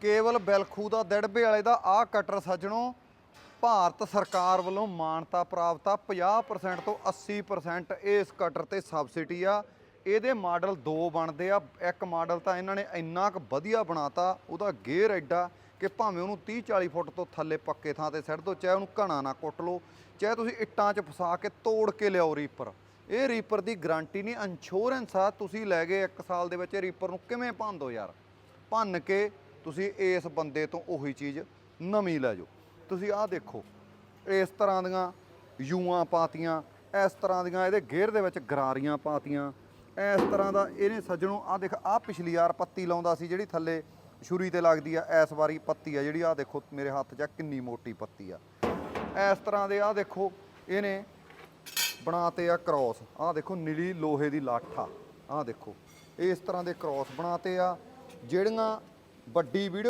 ਕੇਵਲ ਬਿਲਖੂ ਦਾ ਦਿੜਬੇ ਵਾਲੇ ਦਾ ਆਹ ਕਟਰ ਸੱਜਣੋ, ਭਾਰਤ ਸਰਕਾਰ ਵੱਲੋਂ ਮਾਨਤਾ ਪ੍ਰਾਪਤ ਆ 50% ਤੋਂ 80% ਇਸ ਕਟਰ ਤੇ ਸਬਸਿਡੀ ਆ। ਇਹਦੇ ਮਾਡਲ ਦੋ ਬਣਦੇ ਆ। ਇੱਕ ਮਾਡਲ ਤਾਂ ਇਹਨਾਂ ਨੇ ਇੰਨਾ ਕੁ ਵਧੀਆ ਬਣਾਤਾ, ਉਹਦਾ ਗੇਅਰ ਐਡਾ ਕਿ ਭਾਵੇਂ ਉਹਨੂੰ 30 40 ਫੁੱਟ ਤੋਂ ਥੱਲੇ ਪੱਕੇ ਥਾਂ ਤੇ ਸੱਟ ਦਿਓ ਚਾਹੇ ਉਹਨੂੰ ਘਣਾ ਨਾ ਕੁੱਟ ਲਓ, ਚਾਹੇ ਤੁਸੀਂ ਇੱਟਾਂ 'ਚ ਫਸਾ ਕੇ ਤੋੜ ਕੇ ਲਿਆਓ ਰੀਪਰ ਇਹ ਰੀਪਰ ਦੀ ਗਾਰੰਟੀ ਨਹੀਂ ਇੰਸ਼ੋਰੈਂਸ ਆ। ਤੁਸੀਂ ਲੈ ਗਏ 1 ਸਾਲ ਦੇ ਵਿੱਚ ਇਹ ਰੀਪਰ ਨੂੰ ਕਿਵੇਂ ਭੰਨ ਯਾਰ? ਭੰਨ ਕੇ ਤੁਸੀਂ ਇਸ ਬੰਦੇ ਤੋਂ ਉਹੀ ਚੀਜ਼ ਨਵੀਂ ਲੈ ਜਾਓ। ਤੁਸੀਂ ਆਹ ਦੇਖੋ, ਇਸ ਤਰ੍ਹਾਂ ਦੀਆਂ ਯੂਆਂ ਪਾਤੀਆਂ, ਇਸ ਤਰ੍ਹਾਂ ਦੀਆਂ ਇਹਦੇ ਗੇਰ ਦੇ ਵਿੱਚ ਗਰਾਰੀਆਂ ਪਾਤੀਆਂ, ਇਸ ਤਰ੍ਹਾਂ ਦਾ ਇਹਨੇ ਸੱਜਣੋਂ, ਆਹ ਦੇਖ, ਆਹ ਪਿਛਲੀ ਵਾਰ ਪੱਤੀ ਲਾਉਂਦਾ ਸੀ ਜਿਹੜੀ ਥੱਲੇ ਛੁਰੀ ਤੇ ਲੱਗਦੀ ਆ, ਇਸ ਵਾਰੀ ਪੱਤੀ ਆ ਜਿਹੜੀ, ਆਹ ਦੇਖੋ ਮੇਰੇ ਹੱਥ 'ਚ ਆ, ਕਿੰਨੀ ਮੋਟੀ ਪੱਤੀ ਆ। ਇਸ ਤਰ੍ਹਾਂ ਦੇ ਆਹ ਦੇਖੋ, ਇਹਨੇ ਬਣਾਤੇ ਆ ਕ੍ਰਾਸ, ਆਹ ਦੇਖੋ ਨੀਲੀ ਲੋਹੇ ਦੀ ਲਾਠਾ ਆਹ ਦੇਖੋ, ਇਸ ਤਰ੍ਹਾਂ ਦੇ ਕ੍ਰਾਸ ਬਣਾਤੇ ਆ, ਜਿਹੜੀਆਂ ਵੱਡੀ ਵੀਡੀਓ